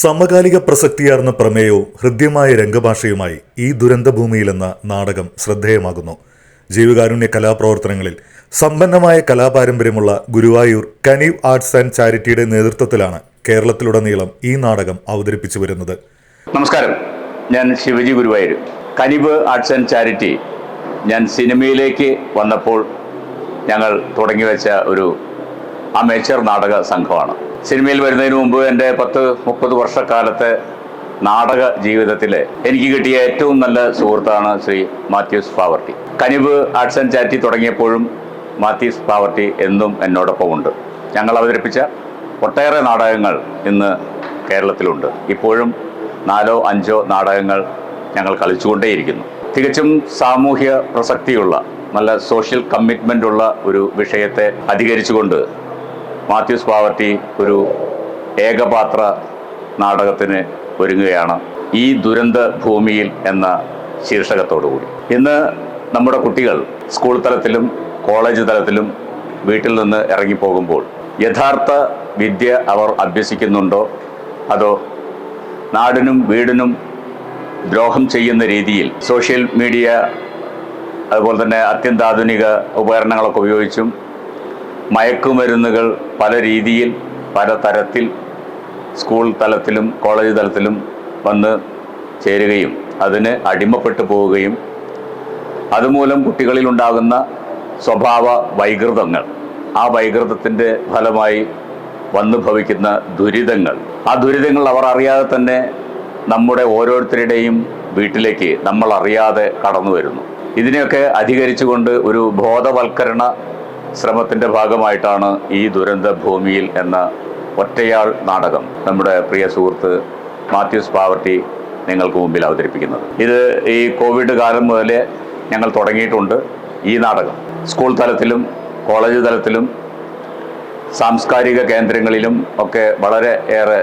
സമകാലിക പ്രസക്തിയാർന്ന പ്രമേയവും ഹൃദ്യമായ രംഗഭാഷയുമായി ഈ ദുരന്തഭൂമിയിൽ എന്ന നാടകം ശ്രദ്ധേയമാകുന്നു. ജീവകാരുണ്യ കലാപ്രവർത്തനങ്ങളിൽ സമ്പന്നമായ കലാപാരമ്പര്യമുള്ള ഗുരുവായൂർ കനീവ് ആർട്സ് ആൻഡ് ചാരിറ്റിയുടെ നേതൃത്വത്തിലാണ് കേരളത്തിലുടനീളം ഈ നാടകം അവതരിപ്പിച്ചു വരുന്നത്. നമസ്കാരം. ഞാൻ Shivaji Guruvayur. Kaneev arts and charity ഞാൻ സിനിമയിലേക്ക് വന്നപ്പോൾ ഞങ്ങൾ തുടങ്ങി വെച്ച ഒരു അമേച്ചർ നാടക സംഘമാണ്. സിനിമയിൽ വരുന്നതിന് മുമ്പ് എന്റെ പത്ത് മുപ്പത് വർഷക്കാലത്തെ നാടക ജീവിതത്തിൽ എനിക്ക് കിട്ടിയ ഏറ്റവും നല്ല സുഹൃത്താണ് Shri Mathews poverty. Kanivu arts and charity തുടങ്ങിയപ്പോഴും Mathews Pavaratty എന്നും എന്നോടൊപ്പം ഉണ്ട് ഞങ്ങൾ അവതരിപ്പിച്ച ഒട്ടേറെ നാടകങ്ങൾ ഇന്ന് കേരളത്തിലുണ്ട്. ഇപ്പോഴും നാലോ അഞ്ചോ നാടകങ്ങൾ ഞങ്ങൾ കളിച്ചുകൊണ്ടേയിരിക്കുന്നു. തികച്ചും സാമൂഹ്യ പ്രസക്തിയുള്ള നല്ല സോഷ്യൽ കമ്മിറ്റ്മെന്റ് ഉള്ള ഒരു വിഷയത്തെ അധികരിച്ചുകൊണ്ട് മാത്യൂസ് പാവർട്ടി ഒരു ഏകപാത്ര നാടകത്തിന് ഒരുങ്ങുകയാണ് ഈ ദുരന്ത ഭൂമിയിൽ എന്ന ശീർഷകത്തോടുകൂടി. ഇന്ന് നമ്മുടെ കുട്ടികൾ സ്കൂൾ തലത്തിലും കോളേജ് തലത്തിലും വീട്ടിൽ നിന്ന് ഇറങ്ങിപ്പോകുമ്പോൾ യഥാർത്ഥ വിദ്യ അവർ അഭ്യസിക്കുന്നുണ്ടോ? അതോ നാടിനും വീടിനും ദ്രോഹം ചെയ്യുന്ന രീതിയിൽ സോഷ്യൽ മീഡിയ അതുപോലെ തന്നെ അത്യന്താധുനിക ഉപകരണങ്ങളൊക്കെ ഉപയോഗിച്ചും മയക്കുമരുന്നുകൾ പല രീതിയിൽ പല തരത്തിൽ സ്കൂൾ തലത്തിലും കോളേജ് തലത്തിലും വന്ന് ചേരുകയും അതിന് അടിമപ്പെട്ടു പോവുകയും അതുമൂലം കുട്ടികളിൽ ഉണ്ടാകുന്ന സ്വഭാവ വൈകൃതങ്ങൾ ആ വൈകൃതത്തിന്റെ ഫലമായി വന്നു ഭവിക്കുന്ന ദുരിതങ്ങൾ. ആ ദുരിതങ്ങൾ അവർ അറിയാതെ തന്നെ നമ്മുടെ ഓരോരുത്തരുടെയും വീട്ടിലേക്ക് നമ്മൾ അറിയാതെ കടന്നു വരുന്നു. ഇതിനെയൊക്കെ അധികരിച്ചുകൊണ്ട് ഒരു ബോധവൽക്കരണ ശ്രമത്തിന്റെ ഭാഗമായിട്ടാണ് ഈ ദുരന്ത ഭൂമിയിൽ എന്ന ഒറ്റയാൾ നാടകം നമ്മുടെ പ്രിയ സുഹൃത്ത് മാത്യൂസ് പാവർട്ടി നിങ്ങൾക്ക് മുമ്പിൽ അവതരിപ്പിക്കുന്നത്. ഇത് ഈ കോവിഡ് കാലം മുതലേ ഞങ്ങൾ തുടങ്ങിയിട്ടുണ്ട് ഈ നാടകം. സ്കൂൾ തലത്തിലും കോളേജ് തലത്തിലും സാംസ്കാരിക കേന്ദ്രങ്ങളിലും ഒക്കെ വളരെ ഏറെ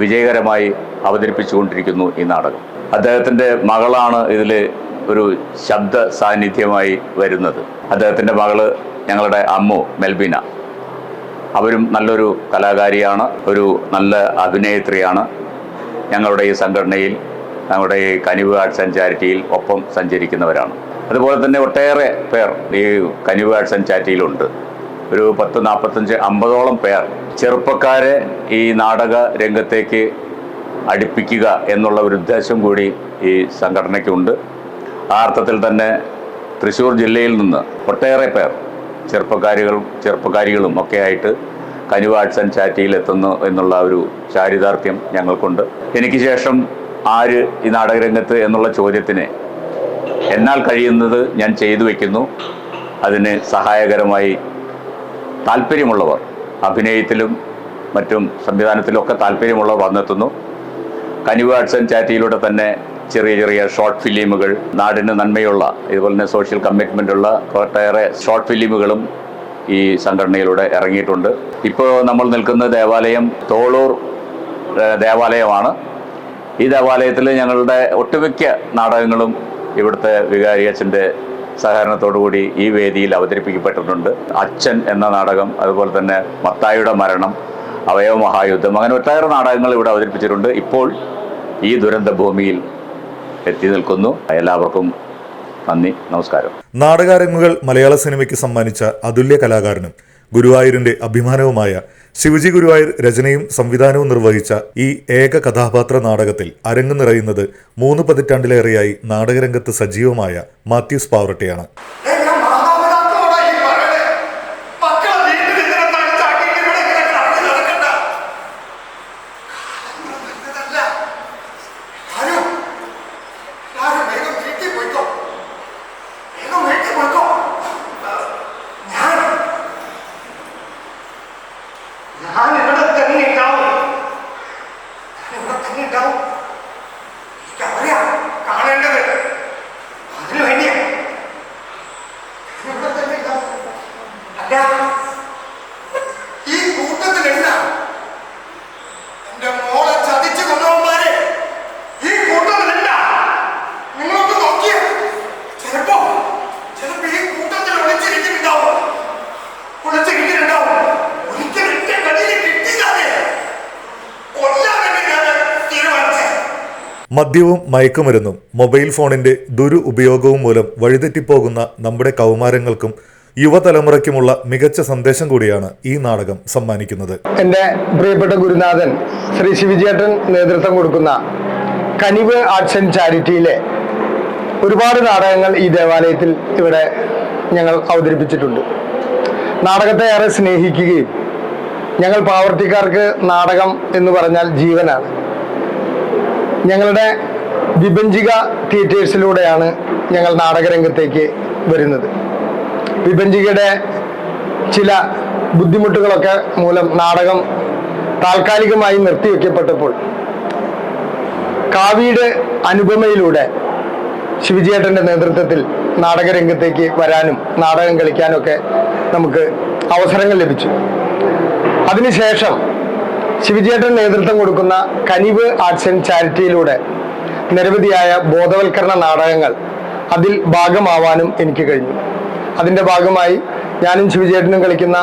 വിജയകരമായി അവതരിപ്പിച്ചുകൊണ്ടിരിക്കുന്നു ഈ നാടകം. അദ്ദേഹത്തിന്റെ മകളാണ് ഇതിൽ ഒരു ശബ്ദ സാന്നിധ്യമായി വരുന്നത്. അദ്ദേഹത്തിന്റെ മകൾ ഞങ്ങളുടെ അമ്മു മെൽബിന. അവരും നല്ലൊരു കലാകാരിയാണ് ഒരു നല്ല അഭിനേത്രിയാണ്. ഞങ്ങളുടെ ഈ സംഘടനയിൽ ഞങ്ങളുടെ ഈ കനിവ് ആർട്സ് ആൻഡ് ചാരിറ്റിയിൽ ഒപ്പം സഞ്ചരിക്കുന്നവരാണ്. അതുപോലെ തന്നെ ഒട്ടേറെ പേർ ഈ കനിവ് ആർട്സ് ആൻഡ് ചാരിറ്റിയിലുണ്ട്. ഒരു പത്ത് നാൽപ്പത്തഞ്ച് അമ്പതോളം പേർ ചെറുപ്പക്കാരെ ഈ നാടക രംഗത്തേക്ക് അടുപ്പിക്കുക എന്നുള്ള ഒരു ഉദ്ദേശം കൂടി ഈ സംഘടനയ്ക്കുണ്ട്. ആ അർത്ഥത്തിൽ തന്നെ തൃശ്ശൂർ ജില്ലയിൽ നിന്ന് ഒട്ടേറെ പേർ ചെറുപ്പക്കാരികളും ചെറുപ്പക്കാരികളും ഒക്കെ ആയിട്ട് കനിവ് ചാരിറ്റിയിൽ എത്തുന്നു എന്നുള്ള ഒരു ചാരിതാർത്ഥ്യം ഞങ്ങൾക്കുണ്ട്. എനിക്ക് ശേഷം ആര് ഈ നാടകരംഗത്ത് എന്നുള്ള ചോദ്യത്തിന് എന്നാൽ കഴിയുന്നത് ഞാൻ ചെയ്തു വയ്ക്കുന്നു അതിന് സഹായകരമായി താല്പര്യമുള്ളവർ അഭിനയത്തിലും മറ്റും സംവിധാനത്തിലും ഒക്കെ താല്പര്യമുള്ളവർ വന്നെത്തുന്നു. കനിവ് ആർട്സ് ആൻഡ് ചാരിറ്റിയിലൂടെ തന്നെ ചെറിയ ചെറിയ ഷോർട്ട് ഫിലിമുകൾ നാടിന് നന്മയുള്ള ഇതുപോലെ തന്നെ സോഷ്യൽ കമ്മിറ്റ്മെന്റ് ഉള്ള ഒട്ടേറെ ഷോർട്ട് ഫിലിമുകളും ഈ സംഘടനയിലൂടെ ഇറങ്ങിയിട്ടുണ്ട്. ഇപ്പോൾ നമ്മൾ നിൽക്കുന്ന ദേവാലയം തോളൂർ ദേവാലയമാണ്. ഈ ദേവാലയത്തിൽ ഞങ്ങളുടെ ഒട്ടുമിക്ക നാടകങ്ങളും ഇവിടുത്തെ വികാരി അച്ഛന്റെ സഹകരണത്തോടുകൂടി ഈ വേദിയിൽ അവതരിപ്പിക്കപ്പെട്ടിട്ടുണ്ട്. അച്ഛൻ എന്ന നാടകം അതുപോലെ തന്നെ മത്തായുടെ മരണം അവയവ മഹായുദ്ധം അങ്ങനെ ഒട്ടേറെ നാടകങ്ങൾ ഇവിടെ അവതരിപ്പിച്ചിട്ടുണ്ട്. ഇപ്പോൾ ഈ ദുരന്ത ഭൂമിയിൽ എത്തി നിൽക്കുന്നു. എല്ലാവർക്കും നന്ദി നമസ്കാരം. നാടകാരങ്ങുകൾ മലയാള സിനിമയ്ക്ക് സമ്മാനിച്ച അതുല്യ കലാകാരനും ഗുരുവായൂരിന്റെ അഭിമാനവുമായ ശിവജി ഗുരുവായൂർ രചനയും സംവിധാനവും നിർവഹിച്ച ഈ ഏക കഥാപാത്ര നാടകത്തിൽ അരങ്ങു നിറയുന്നത് മൂന്ന് പതിറ്റാണ്ടിലേറെയായി നാടകരംഗത്ത് സജീവമായ മാത്യൂസ് പാവറട്ടിയാണ് എന്നെ മാതാപിതാക്കളോടാ ഈ പറയണേ. മക്കളെ വീട്ടിൽ ഇങ്ങനെ തനിച്ചാക്കിയിട്ട് ഇവിടെ ഇങ്ങനെ കറങ്ങി നടക്കണ്ട. കാലങ്ങൾ നല്ലതല്ല. ആരോ, ആരോ വേഗം വീട്ടിൽ പോയിക്കോ. വേഗം വീട്ടിൽ പോയിക്കോ. ഞാൻ ഞാൻ ഇവിടെ തന്നെ ഉണ്ടാവും ഞാൻ ഇവിടെ തന്നെ ഉണ്ടാവും എനിക്ക് അവരെയാ കാണേണ്ടത് അതിനു വേണ്ടിയാ ഇവിടെ തന്നെ ഉണ്ടാവും. അല്ല ഈ കൂട്ടത്തിൽ എന്താ എന്റെ മോളെ ചതിച്ചു കൊന്നവന്മാരെ ഈ കൂട്ടത്തിൽ എന്താ നിങ്ങളൊന്ന് നോക്കിയ ചിലപ്പോ ചിലപ്പോ ഈ കൂട്ടത്തിൽ ഒളിച്ചിരിക്കുന്നുണ്ടാവും ഒളിച്ചിരിക്കുന്നുണ്ടാവും ഒരിക്കലും എന്റെ കയ്യിൽ കിട്ടിയതാതെ കൊല്ലാൻ വേണ്ടി ഞാൻ മദ്യവും മയക്കുമരുന്നും മൊബൈൽ ഫോണിന്റെ ദുരുപയോഗവും മൂലം വഴിതെറ്റിപ്പോകുന്ന നമ്മുടെ കൗമാരങ്ങൾക്കും യുവതലമുറയ്ക്കുമുള്ള മികച്ച സന്ദേശം കൂടിയാണ് ഈ നാടകം സമ്മാനിക്കുന്നത്. എന്റെ പ്രിയപ്പെട്ട ഗുരുനാഥൻ ശ്രീ ശിവജേട്ടൻ നേതൃത്വം കൊടുക്കുന്ന കനിവ് ആർട്സ് ആൻഡ് ചാരിറ്റിയിലെ ഒരുപാട് നാടകങ്ങൾ ഈ ദേവാലയത്തിൽ ഇവിടെ ഞങ്ങൾ അവതരിപ്പിച്ചിട്ടുണ്ട്. നാടകത്തെ ഏറെ സ്നേഹിക്കുകയും ഞങ്ങൾ പാവർട്ടിക്കാർക്ക് നാടകം എന്ന് പറഞ്ഞാൽ ജീവനാണ്. ഞങ്ങളുടെ വിഭജിക തിയേറ്റേഴ്സിലൂടെയാണ് ഞങ്ങൾ നാടകരംഗത്തേക്ക് വരുന്നത്. വിഭജികയുടെ ചില ബുദ്ധിമുട്ടുകളൊക്കെ മൂലം നാടകം താൽക്കാലികമായി നിർത്തിവെക്കപ്പെട്ടപ്പോൾ കാവീട് അനുപമയിലൂടെ ശിവജിയേട്ടന്റെ നേതൃത്വത്തിൽ നാടകരംഗത്തേക്ക് വരാനും നാടകം കളിക്കാനും ഒക്കെ നമുക്ക് അവസരങ്ങൾ ലഭിച്ചു. അതിനുശേഷം ശിവജിയേട്ടൻ നേതൃത്വം കൊടുക്കുന്ന കനിവ് ആർട്സ് ആൻഡ് ചാരിറ്റിയിലൂടെ നിരവധിയായ ബോധവൽക്കരണ നാടകങ്ങൾ അതിൽ ഭാഗമാവാനും എനിക്ക് കഴിഞ്ഞു. അതിന്റെ ഭാഗമായി ഞാനും ശിവജേട്ടനും കളിക്കുന്ന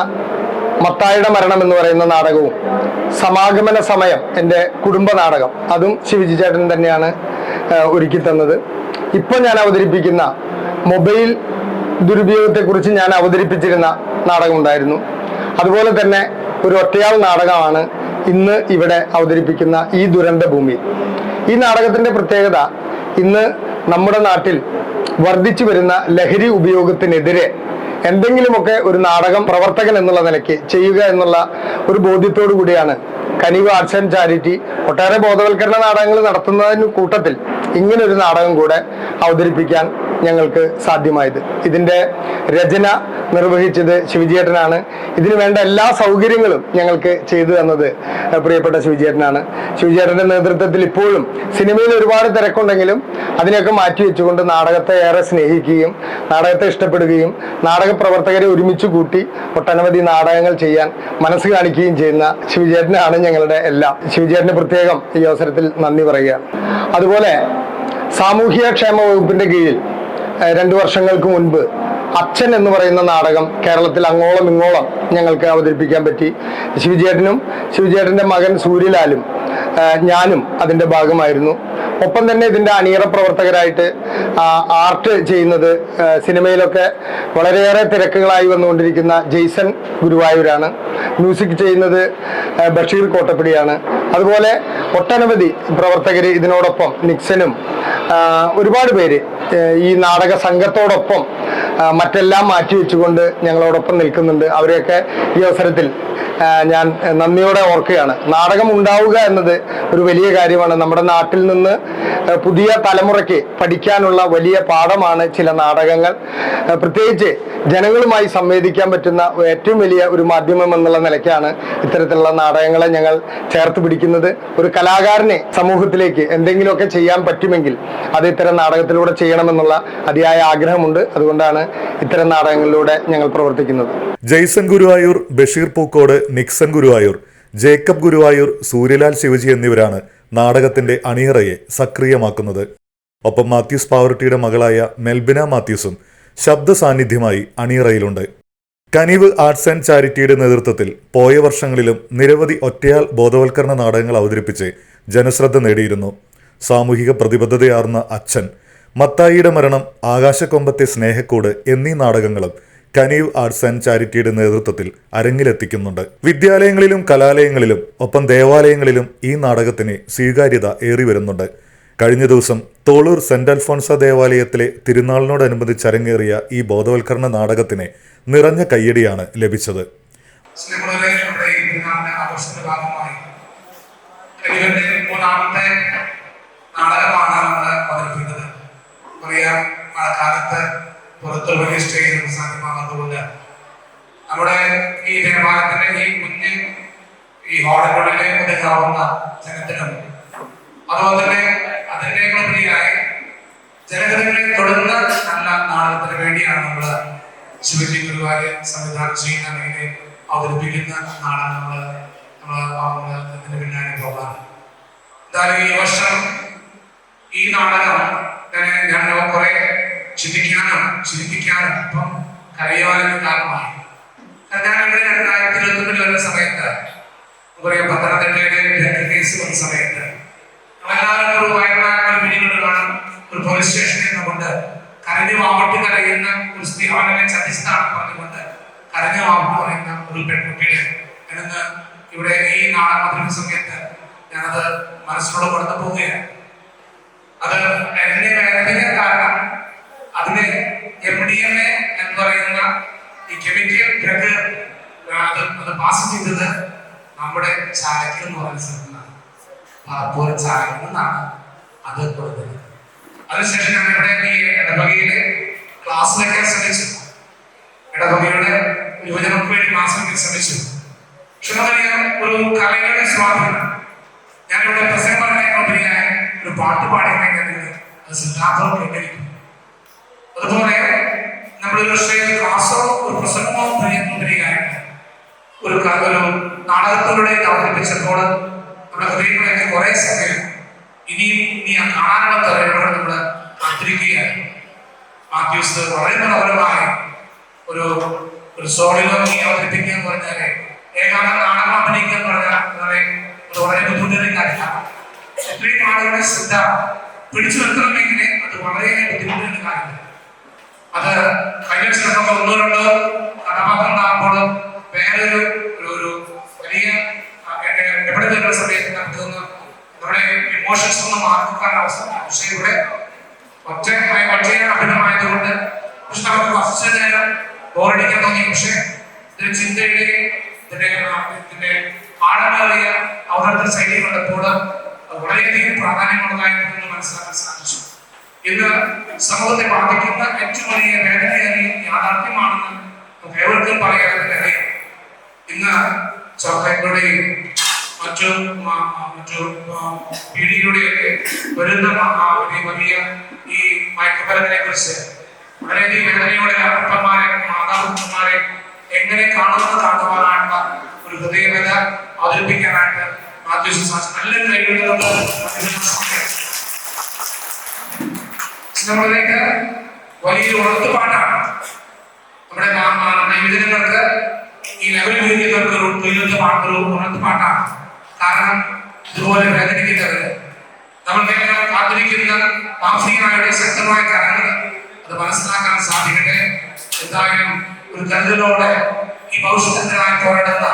മത്തായുടെ മരണം എന്ന് പറയുന്ന നാടകവും സമാഗമന സമയം എന്റെ കുടുംബ നാടകം അതും ശിവജി ചേട്ടൻ തന്നെയാണ് ഒരുക്കി തന്നത്. ഇപ്പോൾ ഞാൻ അവതരിപ്പിക്കുന്ന മൊബൈൽ ദുരുപയോഗത്തെക്കുറിച്ച് ഞാൻ അവതരിപ്പിച്ചിരുന്ന നാടകമുണ്ടായിരുന്നു. അതുപോലെ തന്നെ ഒരു ഒറ്റയാൾ നാടകമാണ് ഇന്ന് ഇവിടെ അവതരിപ്പിക്കുന്ന ഈ ദുരന്ത ഭൂമി. ഈ നാടകത്തിന്റെ പ്രത്യേകത ഇന്ന് നമ്മുടെ നാട്ടിൽ വർദ്ധിച്ചു വരുന്ന ലഹരി ഉപയോഗത്തിനെതിരെ എന്തെങ്കിലുമൊക്കെ ഒരു നാടകം പ്രവർത്തകൻ എന്നുള്ള നിലയ്ക്ക് ചെയ്യുക എന്നുള്ള ഒരു ബോധ്യത്തോടു കൂടിയാണ് കനിവ് ആർട്സ് ആൻഡ് ചാരിറ്റി ഒട്ടേറെ ബോധവൽക്കരണ നാടകങ്ങൾ നടത്തുന്നതിന് കൂട്ടത്തിൽ ഇങ്ങനൊരു നാടകം കൂടെ അവതരിപ്പിക്കാൻ ഞങ്ങൾക്ക് സാധ്യമായത്. ഇതിന്റെ രചന നിർവഹിച്ചത് ശിവജിയേട്ടനാണ്. ഇതിനു വേണ്ട എല്ലാ സൗകര്യങ്ങളും ഞങ്ങൾക്ക് ചെയ്തു തന്നത് പ്രിയപ്പെട്ട ശിവജിയേട്ടനാണ്. ശിവജിയേട്ടന്റെ നേതൃത്വത്തിൽ ഇപ്പോഴും സിനിമയിൽ ഒരുപാട് തിരക്കുണ്ടെങ്കിലും അതിനെയൊക്കെ മാറ്റി വെച്ചുകൊണ്ട് നാടകത്തെ ഏറെ സ്നേഹിക്കുകയും നാടകത്തെ ഇഷ്ടപ്പെടുകയും നാടക പ്രവർത്തകരെ ഒരുമിച്ച് കൂട്ടി ഒട്ടനവധി നാടകങ്ങൾ ചെയ്യാൻ മനസ്സ് കാണിക്കുകയും ചെയ്യുന്ന ശിവജേട്ടനാണ് ഞങ്ങളുടെ എല്ലാം. ശിവജേട്ടന് പ്രത്യേകം ഈ അവസരത്തിൽ നന്ദി പറയുകയാണ്. അതുപോലെ സാമൂഹ്യ ക്ഷേമ വകുപ്പിന്റെ കീഴിൽ രണ്ടു വർഷങ്ങൾക്ക് മുൻപ് അച്ഛൻ എന്ന് പറയുന്ന നാടകം കേരളത്തിൽ അങ്ങോളം ഇങ്ങോളം ഞങ്ങൾക്ക് അവതരിപ്പിക്കാൻ പറ്റി. ശിവജേട്ടനും ശിവചേട്ടന്റെ മകൻ സൂര്യലാലും ഞാനും അതിന്റെ ഭാഗമായിരുന്നു. ഒപ്പം തന്നെ ഇതിന്റെ അണിയറ പ്രവർത്തകരായിട്ട് ആർട്ട് ചെയ്യുന്നത് സിനിമയിലൊക്കെ വളരെയേറെ തിരക്കുകളായി വന്നുകൊണ്ടിരിക്കുന്ന ജെയ്സൺ ഗുരുവായൂരാണ്. മ്യൂസിക് ചെയ്യുന്നത് ബഷീർ കോട്ടപ്പിടിയാണ്. അതുപോലെ ഒട്ടനവധി പ്രവർത്തകർ ഇതിനോടൊപ്പം നിക്സനും ഒരുപാട് പേര് ഈ നാടക സംഘത്തോടൊപ്പം ആ, മാറ്റി വെച്ചുകൊണ്ട് ഞങ്ങളോടൊപ്പം നിൽക്കുന്നുണ്ട്. അവരെയൊക്കെ ഈ അവസരത്തിൽ ഞാൻ നന്ദിയോടെ ഓർക്കുകയാണ്. നാടകം ഉണ്ടാവുക എന്നത് ഒരു വലിയ കാര്യമാണ്. നമ്മുടെ നാട്ടിൽ നിന്ന് പുതിയ തലമുറയ്ക്ക് പഠിക്കാനുള്ള വലിയ പാഠമാണ് ചില നാടകങ്ങൾ. പ്രത്യേകിച്ച് ജനങ്ങളുമായി സംവേദിക്കാൻ പറ്റുന്ന ഏറ്റവും വലിയ ഒരു മാധ്യമം എന്നുള്ള നിലയ്ക്കാണ് ഇത്തരത്തിലുള്ള നാടകങ്ങളെ ഞങ്ങൾ ചേർത്ത് പിടിക്കുന്നത്. ഒരു കലാകാരനെ സമൂഹത്തിലേക്ക് എന്തെങ്കിലുമൊക്കെ ചെയ്യാൻ പറ്റുമെങ്കിൽ അത് ഇത്തരം നാടകത്തിലൂടെ ചെയ്യണമെന്നുള്ള അതിയായ ആഗ്രഹമുണ്ട്. അതുകൊണ്ടാണ് ഇത്തരം നാടകങ്ങളിലൂടെ ഞങ്ങൾ പ്രവർത്തിക്കുന്നത്. ജയ്സൺ ഗുരുവായൂർ ബഷീർ പൂക്കോട് നിക്സൺ ഗുരുവായൂർ ജേക്കബ് ഗുരുവായൂർ സൂര്യലാൽ ശിവജി എന്നിവരാണ് നാടകത്തിന്റെ അണിയറയെ സക്രിയമാക്കുന്നത്. ഒപ്പം മാത്യൂസ് പാവർട്ടിയുടെ മകളായ മെൽബിന മാത്യൂസും ശബ്ദ സാന്നിധ്യമായി അണിയറയിലുണ്ട്. കനിവ് ആർട്സ് ആൻഡ് ചാരിറ്റിയുടെ നേതൃത്വത്തിൽ പോയ വർഷങ്ങളിലും നിരവധി ഒറ്റയാൾ ബോധവൽക്കരണ നാടകങ്ങൾ അവതരിപ്പിച്ച് ജനശ്രദ്ധ നേടിയിരുന്നു. സാമൂഹിക പ്രതിബദ്ധതയാർന്ന അച്ഛൻ മത്തായിയുടെ മരണം ആകാശക്കൊമ്പത്തെ സ്നേഹക്കൂട് എന്നീ നാടകങ്ങളും കനീവ് ആർട്സ് ആൻഡ് ചാരിറ്റിയുടെ നേതൃത്വത്തിൽ അരങ്ങിലെത്തിക്കുന്നുണ്ട്. വിദ്യാലയങ്ങളിലും കലാലയങ്ങളിലും ഒപ്പം ദേവാലയങ്ങളിലും ഈ നാടകത്തിന് സ്വീകാര്യത ഏറി വരുന്നുണ്ട്. കഴിഞ്ഞ ദിവസം തോളൂർ സെന്റ് അൽഫോൺസ ദേവാലയത്തിലെ തിരുനാളിനോടനുബന്ധിച്ച് അരങ്ങേറിയ ഈ ബോധവൽക്കരണ നാടകത്തിന് നിറഞ്ഞ കയ്യടിയാണ് ലഭിച്ചത്. നാടകമാണ് അവതരിപ്പിക്കുന്നത്. അറിയാം മഴക്കാലത്ത് പുറത്ത് വലിയ സ്റ്റേജിൽ സാധ്യമാകുന്നതുകൊണ്ട് നമ്മുടെ ഈ ദേവാലയത്തിന്റെ ഈ കുഞ്ഞ് ഈ ഹോട്ടലുകളിലെ ഒതുങ്ങാവുന്ന ജനത്തിനും അതുപോലെ തന്നെ അതിന്റെ ഉപരിയായി ജനഹൃദയങ്ങളെ തൊടുന്ന നല്ല നാടകത്തിന് വേണ്ടിയാണ് നമ്മൾ ശിവജി ഗുരുവായൂർ സംവിധാനം ചെയ്യുന്ന അല്ലെങ്കിൽ അവതരിപ്പിക്കുന്ന നാടകം നമ്മൾ നമ്മൾ അതിന് പിന്നാലെ പോകാറ്. എന്തായാലും ഈ വർഷം ഈ നാടകം ചിന്തിക്കാനും ചിന്തിപ്പിക്കാനോ ഇപ്പം കരയുവാനും കാരണമായി. കാരണം ഞാൻ ഇവിടെ രണ്ടായിരത്തി ഇരുപത്തൊന്നിൽ വരുന്ന സമയത്ത് പറയാം പത്തനംതിട്ടയിലെ കേസ് വന്ന സമയത്ത് നമ്മളെല്ലാവരും ഒരു വയനാട് ഒരു വീഡിയോ കാണും ഒരു പോലീസ് സ്റ്റേഷനിൽ നിന്നുകൊണ്ട് കരഞ്ഞു വാവട്ട് കരയുന്ന ഒരു സ്ത്രീ അവനെ പറഞ്ഞുകൊണ്ട് കരഞ്ഞു പറയുന്ന ഒരു പെൺകുട്ടിയുടെ എന്ന് ഇവിടെ ഈ അവതരിപ്പിച്ച സമയത്ത് ഞാനത് മനസ്സിനോട് കൊടുത്തു പോവുകയാണ്. അത് എന്നെ വേദനിക്കാൻ കാരണം അതിന് എം ഡി എം എ എന്ന് പറയുന്ന ഈ കെമിക്കൽ ഡ്രഗ് അത് അത് പാസ് ചെയ്തത് നമ്മുടെ ചാലക്കൽ എന്ന് പറയുന്ന സ്ഥലത്താണ്. പറപ്പൂർ ചാലക്കൽ നിന്നാണ് അത് കൊടുത്തത്. അതിനുശേഷം ഇവിടെ ഈ ഇടവകയിലെ ക്ലാസ് വയ്ക്കാൻ ശ്രമിച്ചു. ഇടവകയുടെ യുവജനങ്ങൾക്ക് വേണ്ടി മാസം വയ്ക്കാൻ ശ്രമിച്ചു. പക്ഷെ ഒരു കലയുടെ സ്വാധീനം. ഞാനിവിടെ പ്രസംഗം പറഞ്ഞതിനുപരിയായി ഒരു പാട്ട് പാടിക്കണമെങ്കിൽ അത് സിദ്ധാന്തം കേട്ടിരിക്കും. അതുപോലെ നമ്മളൊരു സ്റ്റേജ് ക്ലാസ്സോ ഒരു പ്രസംഗമോ പ്രിയമുപരിയായിട്ട് ഒരു ഒരു നാടകത്തിലൂടെ അവതരിപ്പിച്ചപ്പോൾ നമ്മുടെ ഹൃദയങ്ങളൊക്കെ കുറെ സമയം ഇനിയും ഇനി ആ കാണാനുള്ള തലയോടെ നമ്മൾ കാത്തിരിക്കുകയാണ് മാത്യൂസ് വളരെ മനോഹരമായി ഒരു ഒരു സോളിലോ നീ അവതരിപ്പിക്കുക എന്ന് പറഞ്ഞാൽ ഏകാന്ത നാടകം അഭിനയിക്കുക എന്ന് പറഞ്ഞാൽ വളരെ ബുദ്ധിമുട്ടുള്ള കാര്യമാണ് ഇത്രയും ആളുകളുടെ ശ്രദ്ധ പിടിച്ചു നിർത്തണമെങ്കിൽ അത് വളരെ ബുദ്ധിമുട്ടുള്ള കാര്യമാണ് അത് കഴിഞ്ഞ ഒന്നോ രണ്ടോ കഥാപാത്രം ഉണ്ടാകുമ്പോൾ വേറൊരു ഒരു വലിയ എവിടെ സമയത്ത് നമ്മുടെ ഇമോഷൻസ് ഒന്ന് അവസ്ഥ പക്ഷേ ഇവിടെ ഒറ്റ ഒറ്റ അഭിനമായതുകൊണ്ട് പക്ഷെ നമുക്ക് കുറച്ച് നേരം ബോറടിക്കാൻ തോന്നി. പക്ഷെ ഇതിന്റെ ചിന്തയുടെ ഇതിന്റെ ഇതിന്റെ അവതരണ ശൈലി കണ്ടപ്പോൾ വളരെയധികം പ്രാധാന്യമുള്ളതായിരുന്നു മനസ്സിലാക്കാൻ സാധിച്ചു. ഇന്ന് സമൂഹത്തെ ബാധിക്കുന്ന ഏറ്റവും വലിയ വേദനയേറിയ യാഥാർത്ഥ്യമാണെന്ന് ഏവർക്കും പറയാതെ ഇന്ന് മറ്റു മറ്റു പീഡിയിലൂടെയൊക്കെ വരുന്ന ആ വലിയ ഈ മയക്കുമരുന്നിനെ കുറിച്ച് വളരെയധികം വേദനയോടെ അപ്പന്മാരെ മാതാപിതാക്കന്മാരെ എങ്ങനെ കാണുന്നത് കാണുവാനായിട്ടുള്ള ഒരു ഹൃദയവേദ അവതരിപ്പിക്കാനായിട്ട് മാത്യു നല്ല കഴിവുകളുണ്ട് നമ്മളിലേക്ക് വലിയൊരു ഉണർത്തുപാടാണ് നമ്മുടെ യുവജനങ്ങൾക്ക് ഈ ലെവൽ വിധിക്കുന്നവർക്ക് ഒരു തൊഴിലത്തെ പാട്ടൊരു ഉണർത്തുപാട്ടാണ് കാരണം ഇതുപോലെ വേദനിക്കുന്നത്. നമ്മൾക്കെല്ലാം കാത്തിരിക്കുന്ന മാഫിയായുടെ ശക്തമായ കരങ്ങൾ അത് മനസ്സിലാക്കാൻ സാധിക്കട്ടെ. എന്തായാലും ഒരു കരുതലോടെ ഈ ഭവിഷ്യത്തിനായി പോരാടുന്ന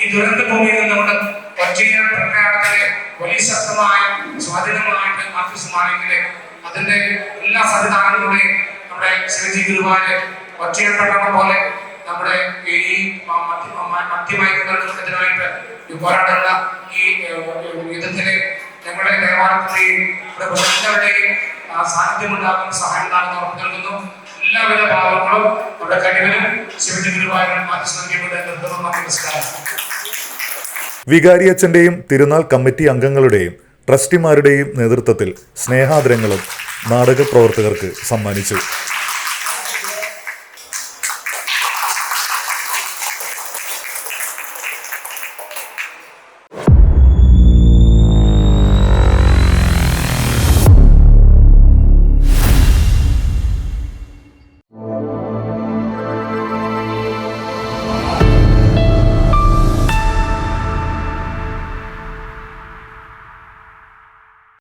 ഈ ദുരന്ത ഭൂമിയിൽ നിന്നുകൊണ്ട് ഒറ്റയ പ്രഖ്യാപനത്തിലെ വലിയ ശക്തമായ സ്വാധീനങ്ങളായിട്ട് മാഫിസുമാണെങ്കിലേ അതിന്റെ എല്ലാ സംവിധാനങ്ങളുടെയും നമ്മുടെ ശിവജി ഗുരുവാര് ഒറ്റയപ്പെട്ട പോലെ നമ്മുടെ ഈ മധ്യമയക്കുന്നതിനെതിരായിട്ട് ഈ പോരാടുന്ന ഈ യുദ്ധത്തിലെ ഞങ്ങളുടെ ദേവാലയത്തിലെയും ഇവിടെ ബന്ധുക്കളുടെയും സാന്നിധ്യം സഹായം ഉണ്ടാകുന്ന ഉറപ്പ് നൽകുന്നു. എല്ലാവിധ ഭാവങ്ങളും നമ്മുടെ കഴിവിനും ശിവജി ഗുരുവായൂരും മാറ്റി നിർത്തുന്നു നമസ്കാരം വികാരിയച്ഛന്റെയും തിരുനാൾ കമ്മിറ്റി അംഗങ്ങളുടെയും ട്രസ്റ്റിമാരുടെയും നേതൃത്വത്തിൽ സ്നേഹാദരങ്ങളും നാടക പ്രവർത്തകർക്ക് സമ്മാനിച്ചു.